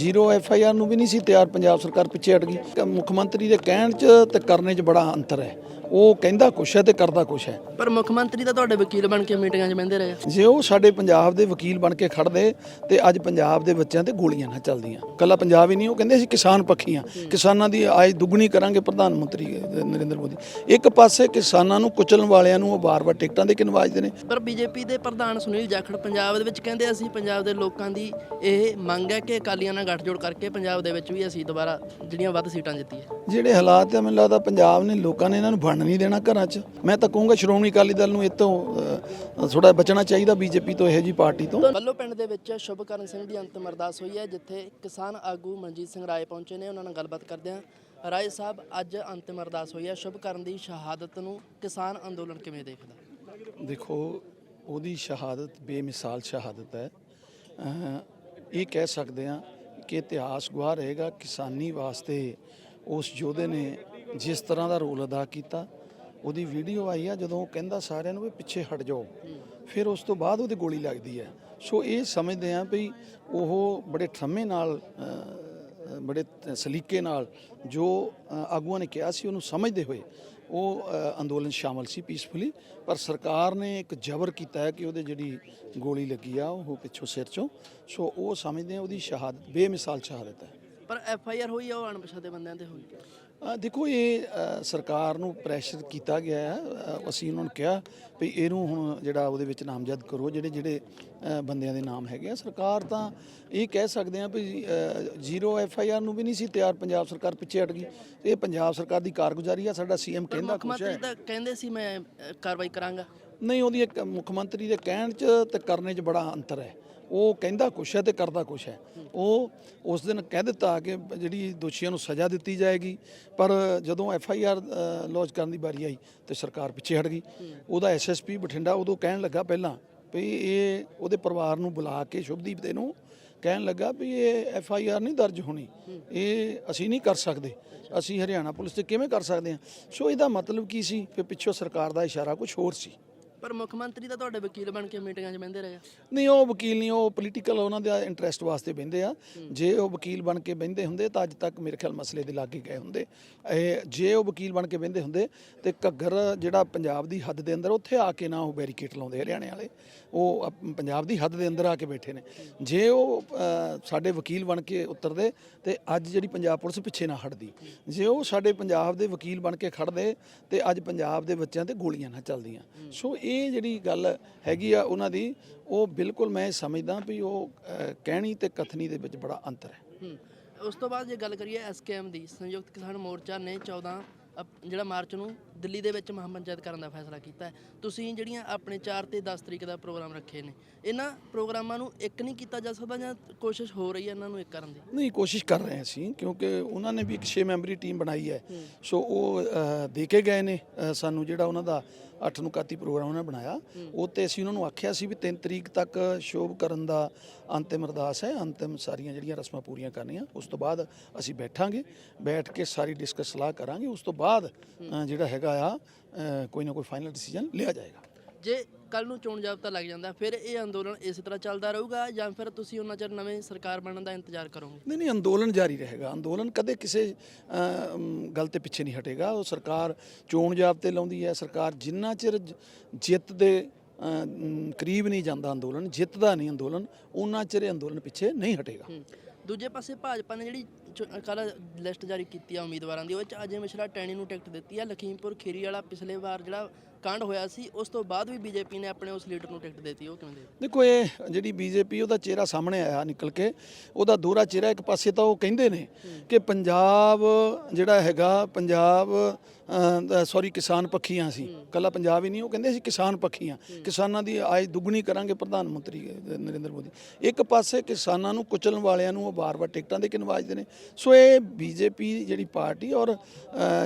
Zero F I R ਨੂੰ ਵੀ ਨਹੀਂ ਸੀ ਤਿਆਰ ਪੰਜਾਬ ਸਰਕਾਰ ਪਿੱਛੇ ਹਟ ਗਈ। ਮੁੱਖ ਮੰਤਰੀ ਦੇ ਕਹਿਣ 'ਚ ਤੇ ਕਰਨੇ 'ਚ ਬੜਾ ਅੰਤਰ ਹੈ। ਉਹ ਕਹਿੰਦਾ ਕੁਛ ਹੈ ਤੇ ਕਰਦਾ ਕੁਛ ਹੈ। ਪਰ ਮੁੱਖ ਮੰਤਰੀ ਤਾਂ ਤੁਹਾਡੇ ਵਕੀਲ ਬਣ ਕੇ ਮੀਟਿੰਗਾਂ 'ਚ ਬਹਿੰਦੇ ਰਹੇ। ਜੇ ਉਹ ਸਾਡੇ ਪੰਜਾਬ ਦੇ ਵਕੀਲ ਬਣ ਕੇ ਖੜਦੇ ਤੇ ਅੱਜ ਪੰਜਾਬ ਦੇ ਬੱਚਿਆਂ ਤੇ ਗੋਲੀਆਂ ਨਾ ਚੱਲਦੀਆਂ। ਕੱਲਾ ਪੰਜਾਬ ਹੀ ਨਹੀਂ ਉਹ ਕਹਿੰਦੇ ਅਸੀਂ ਕਿਸਾਨ ਪੱਖੀਆਂ ਕਿਸਾਨਾਂ ਦੀ ਆय ਦੁੱਗਣੀ ਕਰਾਂਗੇ ਪ੍ਰਧਾਨ ਮੰਤਰੀ ਨਰਿੰਦਰ ਮੋਦੀ। ਇੱਕ ਪਾਸੇ ਕਿਸਾਨਾਂ ਨੂੰ ਕੁਚਲਣ ਵਾਲਿਆਂ ਨੂੰ ਉਹ ਬਾਰ-ਬਾਰ ਟਿਕਟਾਂ ਦੇ ਕੇ ਨਵਾਜਦੇ ਨੇ। ਪਰ ਬੀਜੇਪੀ ਦੇ ਪ੍ਰਧਾਨ ਸੁਨੀਲ ਜਾਖੜ ਪੰਜਾਬ ਦੇ ਵਿੱਚ ਕਹਿੰਦੇ ਅਸੀਂ ਪੰਜਾਬ ਦੇ ਲੋਕਾਂ ਦੀ ਇਹ ਮੰਗ ਹੈ ਕਿ ਅਕਾਲੀਆਂ ਨਾਲ ਗੱਠਜੋੜ ਕਰਕੇ ਪੰਜਾਬ ਦੇ ਵਿੱਚ ਵੀ ਅਸੀਂ ਦੁਬਾਰਾ ਜਿਹੜੀਆਂ ਵੱਧ ਸੀਟਾਂ ਜਿੱਤੀਏ ਜਿਹੜੇ ਹਾਲਾਤ ਹੈ ਮੈਨੂੰ ਲੱਗਦਾ ਪੰਜਾਬ ਨੇ ਲੋਕਾਂ ਨੇ ਇਹਨਾਂ ਨੂੰ ਵੰਡ ਨਹੀਂ ਦੇਣਾ ਘਰਾਂ 'ਚ। ਮੈਂ ਤਾਂ ਕਹੂੰਗਾ ਸ਼੍ਰੋਮਣੀ ਅਕਾਲੀ ਦਲ ਨੂੰ ਇਹ ਤੋਂ ਥੋੜਾ ਬਚਣਾ ਚਾਹੀਦਾ ਬੀਜੇਪੀ ਤੋਂ ਇਹੋ ਜੀ ਪਾਰਟੀ ਤੋਂ। ਬੱਲੋ ਪਿੰਡ ਦੇ ਵਿੱਚ ਸ਼ੁਭਕਰਨ ਸਿੰਘ ਦੀ ਅੰਤਿਮ ਅਰਦਾਸ ਹੋਈ ਹੈ ਜਿੱਥੇ ਕਿਸਾਨ ਆਗੂ ਮਨਜੀਤ ਸਿੰਘ ਰਾਏ ਪਹੁੰਚੇ ਨੇ। ਉਹਨਾਂ ਨਾਲ ਗੱਲਬਾਤ ਕਰਦੇ ਹਾਂ। ਰਾਏ ਸਾਹਿਬ ਅੱਜ ਅੰਤਿਮ ਅਰਦਾਸ ਹੋਈ ਹੈ। ਸ਼ੁਭਕਰਨ ਦੀ ਸ਼ਹਾਦਤ ਨੂੰ ਕਿਸਾਨ ਅੰਦੋਲਨ ਕਿਵੇਂ ਦੇਖਦਾ? ਦੇਖੋ ਉਹਦੀ ਸ਼ਹਾਦਤ ਬੇਮਿਸਾਲ ਸ਼ਹਾਦਤ ਹੈ। ਇਹ ਕਹਿ ਸਕਦੇ ਹਾਂ ਕਿ ਇਤਿਹਾਸ ਗਵਾਹ ਰਹੇਗਾ ਕਿਸਾਨੀ ਵਾਸਤੇ ਉਸ ਯੋਧੇ ਨੇ ਜਿਸ ਤਰ੍ਹਾਂ ਦਾ ਰੋਲ ਅਦਾ ਕੀਤਾ, ਉਹਦੀ ਵੀਡੀਓ ਆਈ ਆ ਜਦੋਂ ਉਹ ਕਹਿੰਦਾ ਸਾਰਿਆਂ ਨੂੰ ਵੀ ਪਿੱਛੇ ਹਟ ਜਾਓ, ਫਿਰ ਉਸ ਤੋਂ ਬਾਅਦ ਉਹਦੇ ਗੋਲੀ ਲੱਗਦੀ ਹੈ। ਸੋ ਇਹ ਸਮਝਦੇ ਆ ਵੀ ਉਹ ਬੜੇ ਠਰਮੇ ਨਾਲ ਬੜੇ ਸਲੀਕੇ ਨਾਲ ਜੋ ਆਗੂਆਂ ਨੇ ਕਿਹਾ ਸੀ, ਉਹਨੂੰ ਸਮਝਦੇ ਹੋਏ ਉਹ ਅੰਦੋਲਨ ਸ਼ਾਮਲ ਸੀ ਪੀਸਫੁਲੀ ਪਰ ਸਰਕਾਰ ਨੇ ਇੱਕ ਜ਼ਬਰ ਕੀਤਾ ਹੈ ਕਿ ਉਹਦੇ ਜਿਹੜੀ ਗੋਲੀ ਲੱਗੀ ਆ, ਉਹ ਪਿੱਛੋਂ ਸਿਰ ਚੋਂ। ਸੋ ਉਹ ਸਮਝਦੇ ਆ, ਉਹਦੀ ਸ਼ਹਾਦਤ, ਬੇਮਿਸਾਲ ਸ਼ਹਾਦਤ ਹੈ। ਪਰ ਐਫ ਆਈ ਆਰ ਹੋਈ ਆ, ਉਹ ਅਣਪਛਾਤੇ ਬੰਦਿਆਂ ਤੇ ਹੋਈ ਦੇਖੋ ਇਹ ਸਰਕਾਰ ਨੂੰ ਪ੍ਰੈਸ਼ਰ ਕੀਤਾ ਗਿਆ ਹੈ। ਅਸੀਂ ਉਹਨਾਂ ਨੂੰ ਕਿਹਾ ਵੀ ਇਹਨੂੰ ਹੁਣ ਜਿਹੜਾ ਉਹਦੇ ਵਿੱਚ ਨਾਮਜ਼ਦ ਕਰੋ ਜਿਹੜੇ ਜਿਹੜੇ ਬੰਦਿਆਂ ਦੇ ਨਾਮ ਹੈਗੇ ਆ। ਸਰਕਾਰ ਤਾਂ ਇਹ ਕਹਿ ਸਕਦੇ ਆ ਵੀ ਜ਼ੀਰੋ ਐਫ ਆਈ ਆਰ ਨੂੰ ਵੀ ਨਹੀਂ ਸੀ ਤਿਆਰ ਪੰਜਾਬ ਸਰਕਾਰ ਪਿੱਛੇ ਹਟ ਗਈ। ਇਹ ਪੰਜਾਬ ਸਰਕਾਰ ਦੀ ਕਾਰਗੁਜ਼ਾਰੀ ਆ ਸਾਡਾ ਸੀਐਮ ਕਹਿੰਦਾ ਮੰਤਰੀ ਹੈ। ਤਾਂ ਕਹਿੰਦੇ ਸੀ ਮੈਂ ਕਾਰਵਾਈ ਕਰਾਂਗਾ। ਨਹੀਂ ਉਹਦੀ ਇੱਕ ਮੁੱਖ ਮੰਤਰੀ ਦੇ ਕਹਿਣ 'ਚ ਤੇ ਕਰਨੇ 'ਚ ਬੜਾ ਅੰਤਰ ਹੈ। ਉਹ ਕਹਿੰਦਾ ਕੁਛ ਹੈ ਤੇ ਕਰਦਾ ਕੁਛ ਹੈ। ਉਹ ਉਸ ਦਿਨ ਕਹਿ ਦਿੱਤਾ ਕਿ ਜਿਹੜੀ ਦੋਸ਼ੀਆਂ ਨੂੰ ਸਜ਼ਾ ਦਿੱਤੀ ਜਾਏਗੀ, ਪਰ ਜਦੋਂ ਐਫ ਆਈ ਆਰ ਲੌਂਚ ਕਰਨ ਦੀ ਵਾਰੀ ਆਈ ਤੇ ਸਰਕਾਰ ਪਿੱਛੇ ਹਟ ਗਈ। ਉਹਦਾ ਐਸ ਐਸ ਪੀ ਬਠਿੰਡਾ ਉਦੋਂ ਕਹਿਣ ਲੱਗਾ ਪਹਿਲਾਂ ਵੀ ਇਹ ਉਹਦੇ ਪਰਿਵਾਰ ਨੂੰ ਬੁਲਾ ਕੇ ਸ਼ੁਭਦੀਪ ਦੇ ਨੂੰ ਕਹਿਣ ਲੱਗਾ ਵੀ ਇਹ ਐਫ ਆਈ ਆਰ ਨਹੀਂ ਦਰਜ ਹੋਣੀ। ਇਹ ਅਸੀਂ ਨਹੀਂ ਕਰ ਸਕਦੇ। ਅਸੀਂ ਹਰਿਆਣਾ ਪੁਲਿਸ ਤੇ ਕਿਵੇਂ ਕਰ ਸਕਦੇ ਹਾਂ? ਸੋ ਇਹਦਾ ਮਤਲਬ ਕੀ ਸੀ? ਕਿ ਪਿੱਛੋਂ ਸਰਕਾਰ ਦਾ ਇਸ਼ਾਰਾ ਕੁਝ ਹੋਰ ਸੀ। ਪਰ ਮੁੱਖ ਮੰਤਰੀ ਤਾਂ ਤੁਹਾਡੇ ਵਕੀਲ ਬਣ ਕੇ ਮੀਟਿੰਗਾਂ 'ਚ ਬਹਿੰਦੇ ਰਹੇ ਆ। ਨਹੀਂ ਉਹ ਵਕੀਲ ਨਹੀਂ ਉਹ ਪੋਲੀਟੀਕਲ ਉਹਨਾਂ ਦਾ ਇੰਟਰਸਟ ਵਾਸਤੇ ਬਹਿੰਦੇ ਆ। ਜੇ ਉਹ ਵਕੀਲ ਬਣ ਕੇ ਬਹਿੰਦੇ ਹੁੰਦੇ ਤਾਂ ਅੱਜ ਤੱਕ ਮੇਰੇ ਖਿਆਲ ਮਸਲੇ ਦੇ ਲਾਗੇ ਗਏ ਹੁੰਦੇ। ਇਹ ਜੇ ਉਹ ਵਕੀਲ ਬਣ ਕੇ ਬਹਿੰਦੇ ਹੁੰਦੇ ਤੇ ਘੱਗਰ ਜਿਹੜਾ ਪੰਜਾਬ ਦੀ ਹੱਦ ਦੇ ਅੰਦਰ ਉੱਥੇ ਆ ਕੇ ਨਾ ਉਹ ਬੈਰੀਕੇਡ ਲਾਉਂਦੇ ਹਰਿਆਣੇ ਵਾਲੇ। ਉਹ ਅਪ- ਪੰਜਾਬ ਦੀ ਹੱਦ ਦੇ ਅੰਦਰ ਆ ਕੇ ਬੈਠੇ ਨੇ। ਜੇ ਉਹ ਅ, ਸਾਡੇ ਵਕੀਲ ਬਣ ਕੇ ਉਤਰਦੇ ਤੇ ਅੱਜ ਜਿਹੜੀ ਪੰਜਾਬ ਪੁਲਿਸ ਪਿੱਛੇ ਨਾ ਹਟਦੀ। ਜੇ ਉਹ ਸਾਡੇ ਪੰਜਾਬ ਦੇ ਵਕੀਲ ਬਣ ਕੇ ਖੜਦੇ ਤੇ ਅੱਜ ਪੰਜਾਬ ਦੇ ਬੱਚਿਆਂ ਤੇ ਗੋਲੀਆਂ ਨਾ ਚੱਲਦੀਆਂ। ਸੋ ਇਹ ਜਿਹੜੀ ਗੱਲ ਹੈਗੀ ਆ ਉਹਨਾਂ ਦੀ, ਉਹ ਬਿਲਕੁਲ ਮੈਂ ਸਮਝਦਾ ਵੀ ਉਹ ਕਹਿਣੀ ਤੇ ਕਥਨੀ ਦੇ ਵਿੱਚ ਬੜਾ ਅੰਤਰ ਹੈ। ਉਸ ਤੋਂ ਬਾਅਦ ਜੇ ਗੱਲ ਕਰੀਏ ਐਸਕੇਐਮ ਦੀ, ਸੰਯੁਕਤ ਕਿਸਾਨ ਮੋਰਚਾ ਨੇ 14 ਜਿਹੜਾ ਮਾਰਚ ਨੂੰ ਦਿੱਲੀ ਦੇ ਵਿੱਚ ਮਹਾਪੰਚਾਇਤ ਕਰਨ ਦਾ ਫੈਸਲਾ ਕੀਤਾ ਹੈ। ਤੁਸੀਂ ਜਿਹੜੀਆਂ ਆਪਣੇ 4 ਤੇ 10 ਤਰੀਕ ਦਾ ਪ੍ਰੋਗਰਾਮ ਰੱਖੇ ਨੇ ਇਹਨਾਂ ਪ੍ਰੋਗਰਾਮਾਂ ਨੂੰ ਇੱਕ ਨਹੀਂ ਕੀਤਾ ਜਾ ਸਕਦਾ ਜਾਂ ਕੋਸ਼ਿਸ਼ ਹੋ ਰਹੀ ਹੈ ਇਹਨਾਂ ਨੂੰ ਇੱਕ ਕਰਨ ਦੀ? ਨਹੀਂ ਕੋਸ਼ਿਸ਼ ਕਰ ਰਹੇ ਅਸੀਂ ਕਿਉਂਕਿ ਉਹਨਾਂ ਨੇ ਵੀ ਇੱਕ 6 ਮੈਂਬਰੀ ਟੀਮ ਬਣਾਈ ਹੈ। ਸੋ ਉਹ ਦੇ ਕੇ ਗਏ ਨੇ ਸਾਨੂੰ ਜਿਹੜਾ ਉਹਨਾਂ ਦਾ 8 ਨੂੰ 31 ਪ੍ਰੋਗਰਾਮ ਉਹਨਾਂ ਬਣਾਇਆ। ਉਹ ਤੇ ਅਸੀਂ ਉਹਨਾਂ ਨੂੰ ਆਖਿਆ ਸੀ ਵੀ 3 ਤਰੀਕ ਤੱਕ ਸ਼ੋਭ ਕਰਨ ਦਾ ਅੰਤਿਮ ਅਰਦਾਸ ਹੈ ਅੰਤਿਮ ਸਾਰੀਆਂ ਜਿਹੜੀਆਂ ਰਸਮਾਂ ਪੂਰੀਆਂ ਕਰਨੀਆਂ ਉਸ ਤੋਂ ਬਾਅਦ ਅਸੀਂ ਬੈਠਾਂਗੇ ਬੈਠ ਕੇ ਸਾਰੀ ਡਿਸਕਸ ਸਲਾਹ ਕਰਾਂਗੇ ਉਸ ਤੋਂ ਬਾਅਦ ਜਿਹੜਾ ਹੈਗਾ ਆ ਅ, ਕੋਈ ਨਾ ਕੋਈ ਫਾਈਨਲ ਡਿਸੀਜਨ ਲਿਆ ਜਾਏਗਾ। ਜੇ ਕੱਲ ਨੂੰ ਚੋਣ ਜਾਬਤਾ ਲੱਗ ਜਾਂਦਾ ਫਿਰ ਇਹ ਅੰਦੋਲਨ ਇਸੇ ਤਰ੍ਹਾਂ ਚੱਲਦਾ ਰਹੂਗਾ ਜਾਂ ਫਿਰ ਤੁਸੀਂ ਉਹਨਾਂ ਚਿਰ ਨਵੇਂ ਸਰਕਾਰ ਬਣਨ ਦਾ ਇੰਤਜ਼ਾਰ ਕਰੋਗੇ? ਨਹੀਂ ਨਹੀਂ ਅੰਦੋਲਨ ਜਾਰੀ ਰਹੇਗਾ। ਅੰਦੋਲਨ ਕਦੇ ਕਿਸੇ ਗੱਲ ਤੇ ਪਿੱਛੇ ਨਹੀਂ ਹਟੇਗਾ। ਉਹ ਸਰਕਾਰ ਚੋਣ ਜਾਬਤੇ ਲਾਉਂਦੀ ਹੈ। ਸਰਕਾਰ ਜਿੰਨਾ ਚਿਰ ਜਿੱਤ ਦੇ ਕਰੀਬ ਨਹੀਂ ਜਾਂਦਾ ਅੰਦੋਲਨ ਜਿੱਤਦਾ ਨਹੀਂ ਅੰਦੋਲਨ ਉਹਨਾਂ ਚਿਰ ਅੰਦੋਲਨ ਪਿੱਛੇ ਨਹੀਂ ਹਟੇਗਾ। ਦੂਜੇ ਪਾਸੇ ਭਾਜਪਾ ਨੇ ਜਿਹੜੀ ਕੱਲ ਲਿਸਟ ਜਾਰੀ ਕੀਤੀ ਆ ਉਮੀਦਵਾਰਾਂ ਦੀ ਉਹ ਚ ਅਜੇ ਮਿਸ਼ਰਾ ਟੈਣੀ ਨੂੰ ਟਿਕਟ ਦਿੱਤੀ ਆ ਲਖੀਮਪੁਰ ਖੀਰੀ ਵਾਲਾ ਪਿਛਲੇ ਵਾਰ ਜਿਹੜਾ ਕਾਂਡ ਹੋਇਆ ਸੀ ਉਸ ਤੋਂ ਬਾਅਦ ਵੀ ਬੀਜੇਪੀ ਨੇ ਆਪਣੇ ਉਸ ਲੀਡਰ ਨੂੰ ਟਿਕਟ ਦਿੱਤੀ ਉਹ ਕਿਵੇਂ ਦੇ ਦੇਖੋ ਇਹ ਜਿਹੜੀ ਬੀਜੇਪੀ ਉਹਦਾ ਚਿਹਰਾ ਸਾਹਮਣੇ ਆਇਆ ਨਿਕਲ ਕੇ ਉਹਦਾ ਦੋਹਰਾ ਚਿਹਰਾ ਇੱਕ ਪਾਸੇ ਤਾਂ ਉਹ ਕਹਿੰਦੇ ਨੇ ਕਿ ਪੰਜਾਬ ਜਿਹੜਾ ਹੈਗਾ ਪੰਜਾਬ ਸੌਰੀ ਕਿਸਾਨ ਪੱਖੀਆਂ ਸੀ। ਕੱਲਾ ਪੰਜਾਬ ਹੀ ਨਹੀਂ ਉਹ ਕਹਿੰਦੇ ਸੀ ਕਿਸਾਨ ਪੱਖੀਆਂ। ਕਿਸਾਨਾਂ ਦੀ ਆय ਦੁੱਗਣੀ ਕਰਾਂਗੇ ਪ੍ਰਧਾਨ ਮੰਤਰੀ ਨਰਿੰਦਰ ਮੋਦੀ। ਇੱਕ ਪਾਸੇ ਕਿਸਾਨਾਂ ਨੂੰ ਕੁਚਲਣ ਵਾਲਿਆਂ ਨੂੰ ਉਹ ਬਾਰ-ਬਾਰ ਟਿਕਟਾਂ ਦੇ ਕੇ ਨਵਾਜਦੇ ਨੇ ਸੋ ਇਹ ਬੀਜੇਪੀ ਜਿਹੜੀ ਪਾਰਟੀ ਔਰ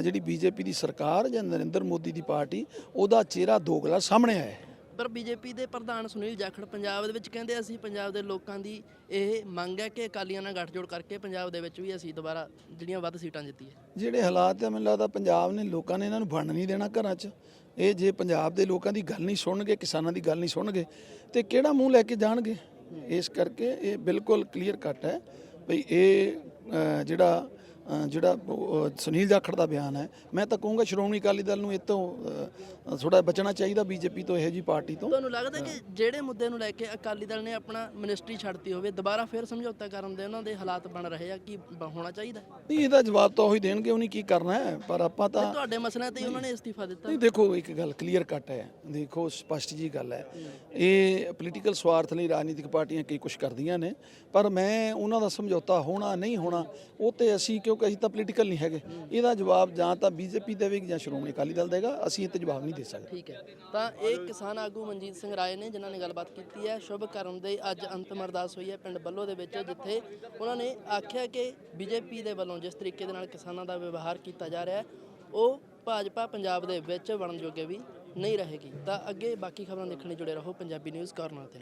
ਜਿਹੜੀ ਬੀਜੇਪੀ ਦੀ ਸਰਕਾਰ ਜਾਂ ਨਰਿੰਦਰ ਮੋਦੀ ਦੀ ਪਾਰਟੀ ਉਹਦਾ ਚਿਹਰਾ ਦੋਗਲਾ ਸਾਹਮਣੇ ਆਇਆ ਹੈ। ਪਰ ਬੀਜੇਪੀ ਦੇ ਪ੍ਰਧਾਨ ਸੁਨੀਲ ਜਾਖੜ ਪੰਜਾਬ ਦੇ ਵਿੱਚ ਕਹਿੰਦੇ ਅਸੀਂ ਪੰਜਾਬ ਦੇ ਲੋਕਾਂ ਦੀ ਇਹ ਮੰਗ ਹੈ ਕਿ ਅਕਾਲੀਆਂ ਨਾਲ ਗੱਠਜੋੜ ਕਰਕੇ ਪੰਜਾਬ ਦੇ ਵਿੱਚ ਵੀ ਅਸੀਂ ਦੁਬਾਰਾ ਜਿਹੜੀਆਂ ਵੱਧ ਸੀਟਾਂ ਜਿੱਤੀਏ। ਜਿਹੜੇ ਹਾਲਾਤ ਹੈ ਮੈਨੂੰ ਲੱਗਦਾ ਪੰਜਾਬ ਨੇ ਲੋਕਾਂ ਨੇ ਇਹਨਾਂ ਨੂੰ ਵੰਡ ਨਹੀਂ ਦੇਣਾ ਘਰਾਂ 'ਚ। ਇਹ ਜੇ ਪੰਜਾਬ ਦੇ ਲੋਕਾਂ ਦੀ ਗੱਲ ਨਹੀਂ ਸੁਣਨਗੇ ਕਿਸਾਨਾਂ ਦੀ ਗੱਲ ਨਹੀਂ ਸੁਣਨਗੇ ਤੇ ਕਿਹੜਾ ਮੂੰਹ ਲੈ ਕੇ ਜਾਣਗੇ? ਇਸ ਕਰਕੇ ਇਹ ਬਿਲਕੁਲ ਕਲੀਅਰ ਕੱਟ ਹੈ। ਭਈ ਇਹ ਜਿਹੜਾ ਜਿਹੜਾ ਸੁਨੀਲ ਜਾਖੜ ਦਾ ਬਿਆਨ ਹੈ ਮੈਂ ਤਾਂ ਕਹੂੰਗਾ ਸ਼੍ਰੋਮਣੀ ਅਕਾਲੀ ਦਲ ਨੂੰ ਇਹ ਤੋਂ ਥੋੜਾ ਬਚਣਾ ਚਾਹੀਦਾ ਬੀਜੇਪੀ ਤੋਂ ਇਹੋ ਜੀ ਪਾਰਟੀ ਤੋਂ। ਤੁਹਾਨੂੰ ਲੱਗਦਾ ਕਿ ਜਿਹੜੇ ਮੁੱਦੇ ਨੂੰ ਲੈ ਕੇ ਅਕਾਲੀ ਦਲ ਨੇ ਆਪਣਾ ਮਿਨਿਸਟਰੀ ਛੱਡਤੀ ਹੋਵੇ ਦੁਬਾਰਾ ਫਿਰ ਸਮਝੌਤਾ ਕਰਨ ਦੇ ਉਹਨਾਂ ਦੇ ਹਾਲਾਤ ਬਣ ਰਹੇ ਆ ਕੀ ਹੋਣਾ ਚਾਹੀਦਾ? ਨਹੀਂ ਇਹਦਾ ਜਵਾਬ ਤਾਂ ਉਹੀ ਦੇਣਗੇ ਉਹਨੇ ਕੀ ਕਰਨਾ ਹੈ ਪਰ ਆਪਾਂ ਤਾਂ ਤੁਹਾਡੇ ਮਸਲਿਆਂ ਤੇ ਉਹਨਾਂ ਨੇ ਇਸਤੀਫਾ ਦਿੱਤਾ। ਨਹੀਂ ਦੇਖੋ ਇੱਕ ਗੱਲ ਕਲੀਅਰ ਕੱਟ ਹੈ। ਦੇਖੋ ਸਪਸ਼ਟ ਜੀ ਗੱਲ ਹੈ। ਇਹ ਪੋਲੀਟੀਕਲ ਸਵਾਰਥ ਲਈ ਰਾਜਨੀਤਿਕ ਪਾਰਟੀਆਂ ਕਈ ਕੁਝ ਕਰਦੀਆਂ ਨੇ ਪਰ ਮੈਂ ਉਹਨਾਂ ਦਾ ਸਮਝੌਤਾ ਹੋਣਾ ਨਹੀਂ ਹੋਣਾ ਉਹ ਤੇ ਅਸੀਂ ਕਿਉਂਕਿ ਅਸੀਂ ਤਾਂ ਪੋਲੀਟੀਕਲ ਨਹੀਂ ਹੈਗੇ। ਇਹਦਾ ਜਵਾਬ ਜਾਂ ਤਾਂ ਬੀਜੇਪੀ ਦੇਵੇਗੀ ਜਾਂ ਸ਼੍ਰੋਮਣੀ ਅਕਾਲੀ ਦਲ ਦੇਗਾ, ਅਸੀਂ ਇਹ ਤੇ ਜਵਾਬ ਨਹੀਂ ਦੇ ਸਕਦੇ। ਠੀਕ ਹੈ। ਤਾਂ ਇਹ ਕਿਸਾਨ ਆਗੂ ਮਨਜੀਤ ਸਿੰਘ ਰਾਏ ਨੇ, ਜਿਨ੍ਹਾਂ ਨੇ ਗੱਲਬਾਤ ਕੀਤੀ ਹੈ, ਸ਼ੁਭ ਕਰਮ ਦੇ ਅੱਜ ਅੰਤਮ ਅਰਦਾਸ ਹੋਈ ਹੈ ਪਿੰਡ ਬੱਲੋ ਦੇ ਵਿੱਚ, ਜਿੱਥੇ ਉਹਨਾਂ ਨੇ ਆਖਿਆ ਕਿ ਬੀਜੇਪੀ ਦੇ ਵੱਲੋਂ ਜਿਸ ਤਰੀਕੇ ਦੇ ਨਾਲ ਕਿਸਾਨਾਂ ਦਾ ਵਿਵਹਾਰ ਕੀਤਾ ਜਾ ਰਿਹਾ ਹੈ, ਉਹ ਭਾਜਪਾ ਪੰਜਾਬ ਦੇ ਵਿੱਚ ਬਣਨ ਜੋਗੇ ਵੀ ਨਹੀਂ ਰਹੇਗੀ। ਤਾਂ ਅੱਗੇ ਬਾਕੀ ਖਬਰਾਂ ਦੇਖਣ ਲਈ ਜੁੜੇ ਰਹੋ ਪੰਜਾਬੀ ਨਿਊਜ਼ ਕਾਰਨਰ ਤੇ।